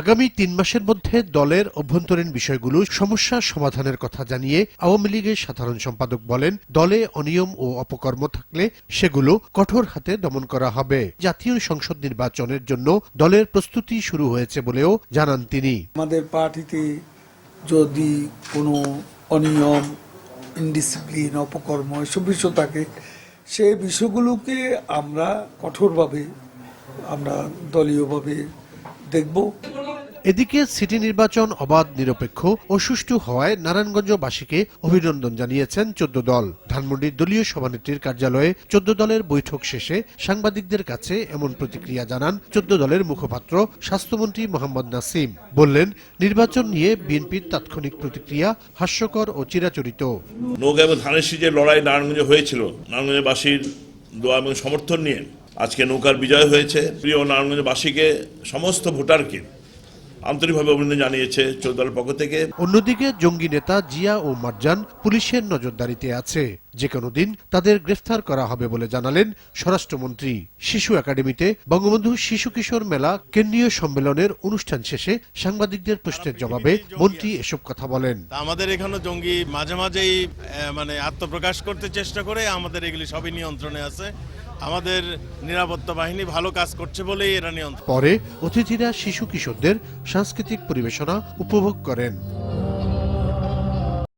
আগামী তিন মাসের মধ্যে দলের অভ্যন্তরীণ বিষয়গুলো সমস্যা সমাধানের কথা জানিয়ে আওয়ামী লীগের সাধারণ সম্পাদক বলেন, দলে অনিয়ম ও অপকর্ম থাকলে সেগুলো কঠোর হাতে দমন করা হবে। জাতীয় সংসদ নির্বাচনের জন্য দলের প্রস্তুতি শুরু হয়েছে বলেও জানান তিনি। আমাদের পার্টিতে যদি কোনো অনিয়ম ইনডিসিপ্লিন অপকর্ম এসব বিষয় থাকে, সেই বিষয়গুলোকে আমরা কঠোরভাবে আমরা দলীয়ভাবে দেখব। এদিকে সিটি নির্বাচন অবাধ, নিরপেক্ষ ও সুষ্ঠু হওয়ায় নারায়ণগঞ্জবাসীকে অভিনন্দন জানিয়েছেন চোদ্দ দল। ধানমন্ডির দলীয় সভানেত্রীর কার্যালয়ে চোদ্দ দলের বৈঠক শেষে সাংবাদিকদের কাছে এমন প্রতিক্রিয়া জানান চোদ্দ দলের মুখপাত্র স্বাস্থ্যমন্ত্রী মোহাম্মদ নাসিম। বললেন, নির্বাচন নিয়ে বিএনপির তাৎক্ষণিক প্রতিক্রিয়া হাস্যকর ও চিরাচরিত। নৌকা এবং ধানের লড়াই নারায়ণগঞ্জে হয়েছিল। নারায়ণগঞ্জবাসীর দোয়া এবং সমর্থন নিয়ে আজকে নৌকার বিজয় হয়েছে। প্রিয় নারায়ণগঞ্জবাসীকে, সমস্ত ভোটারকে আন্তরিকভাবে অভিনন্দন জানিয়েছে চৌদ্দ পক্ষ থেকে। অন্যদিকে জঙ্গি নেতা জিয়া ও মারজান পুলিশের নজরদারিতে আছে। যে কোনো দিন তাদের গ্রেফতার করা হবে বলে জানালেন স্বরাষ্ট্রমন্ত্রী। শিশু একাডেমিতে বঙ্গবন্ধু শিশু কিশোর মেলা কেন্দ্রীয় সম্মেলনের অনুষ্ঠান শেষে সাংবাদিকদের প্রশ্নের জবাবে মন্ত্রী এসব কথা বলেন। আমাদের এখানে জঙ্গি মাঝে মাঝেই মানে আত্মপ্রকাশ করতে চেষ্টা করে আমাদের এগুলি সবই নিয়ন্ত্রণে আছে। আমাদের নিরাপত্তা বাহিনী ভালো কাজ করছে বলেই এরা নিয়ন্ত্রণ পরে অতিথিরা শিশু কিশোরদের সাংস্কৃতিক পরিবেশনা উপভোগ করেন।